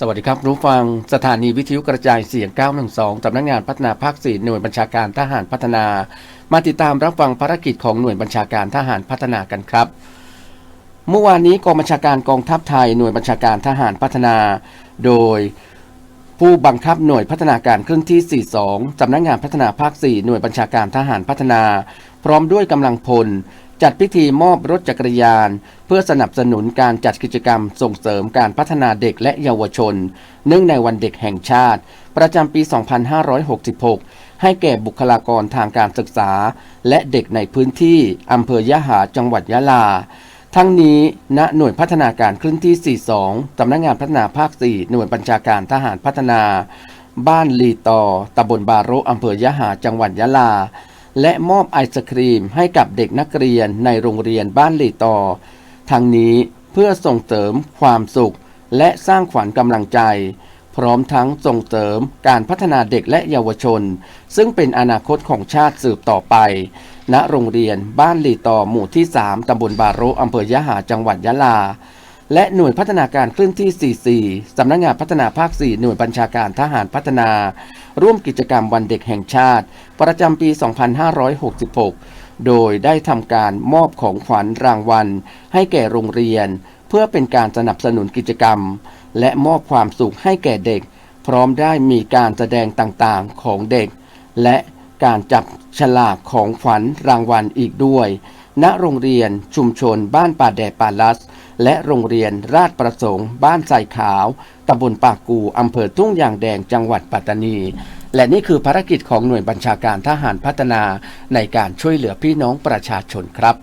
สวัสดีครับ รู้ฟังสถานีวิทยุกระจายเสียง 912 สำนักงานพัฒนาภาค 4 หน่วยบัญชาการทหารพัฒนา มาติดตามรับฟังภารกิจของหน่วยบัญชาการทหารพัฒนากันครับ เมื่อวานนี้กองบัญชาการกองทัพไทย หน่วยบัญชาการทหารพัฒนา โดยผู้บังคับหน่วยพัฒนาการเคลื่อนที่ 42 สำนักงานพัฒนาภาค 4 หน่วยบัญชาการทหารพัฒนา พร้อมด้วยกำลังพล จัดพิธีมอบรถจักรยาน เพื่อสนับสนุนการจัดกิจกรรมส่งเสริมการพัฒนาเด็กและเยาวชน เนื่องในวันเด็กแห่งชาติ ประจำปี 2566 ให้แก่บุคลากรทางการศึกษา และเด็กในพื้นที่อำเภอยะหาจังหวัดยะลา ทั้งนี้ณหน่วยพัฒนาการเคลื่อนที่ 42 สำนักงานพัฒนาภาค 4 หน่วยบัญชาการทหารพัฒนา บ้านลีตอตำบลบาโรอำเภอยะหาจังหวัดยะลา และมอบไอศครีมให้กับเด็กนักเรียนในโรงเรียนบ้านหลีตอทั้งนี้เพื่อส่งเสริมความสุข และสร้างขวัญกำลังใจ พร้อมทั้งส่งเสริมการพัฒนาเด็กและเยาวชน ซึ่งเป็นอนาคตของชาติสืบต่อไป ณโรงเรียนบ้านหลีตอหมู่ที่ 3ตำบลบาโรอำเภอยะหาจังหวัดยะลาและหน่วยพัฒนาการเคลื่อนที่ 44 สำนักงานพัฒนาภาค 4 หน่วยบัญชาการทหารพัฒนา ร่วมกิจกรรมวันเด็กแห่งชาติ ประจำปี 2566 โดยได้ทำการมอบของขวัญรางวัล ให้แก่โรงเรียน เพื่อเป็นการสนับสนุนกิจกรรม และมอบความสุขให้แก่เด็ก พร้อมได้มีการแสดงต่างๆของเด็ก และการจับฉลากของขวัญรางวัลอีกด้วย ณโรงเรียนชุมชน บ้านป่าแดดป่าลัส และโรงเรียนราชประสงค์ บ้านใส่ขาวตำบลปากกูอำเภอทุ่งยางแดงจังหวัดปัตตานี และนี่คือภารกิจของหน่วยบัญชาการทหารพัฒนาในการช่วยเหลือพี่น้องประชาชนครับ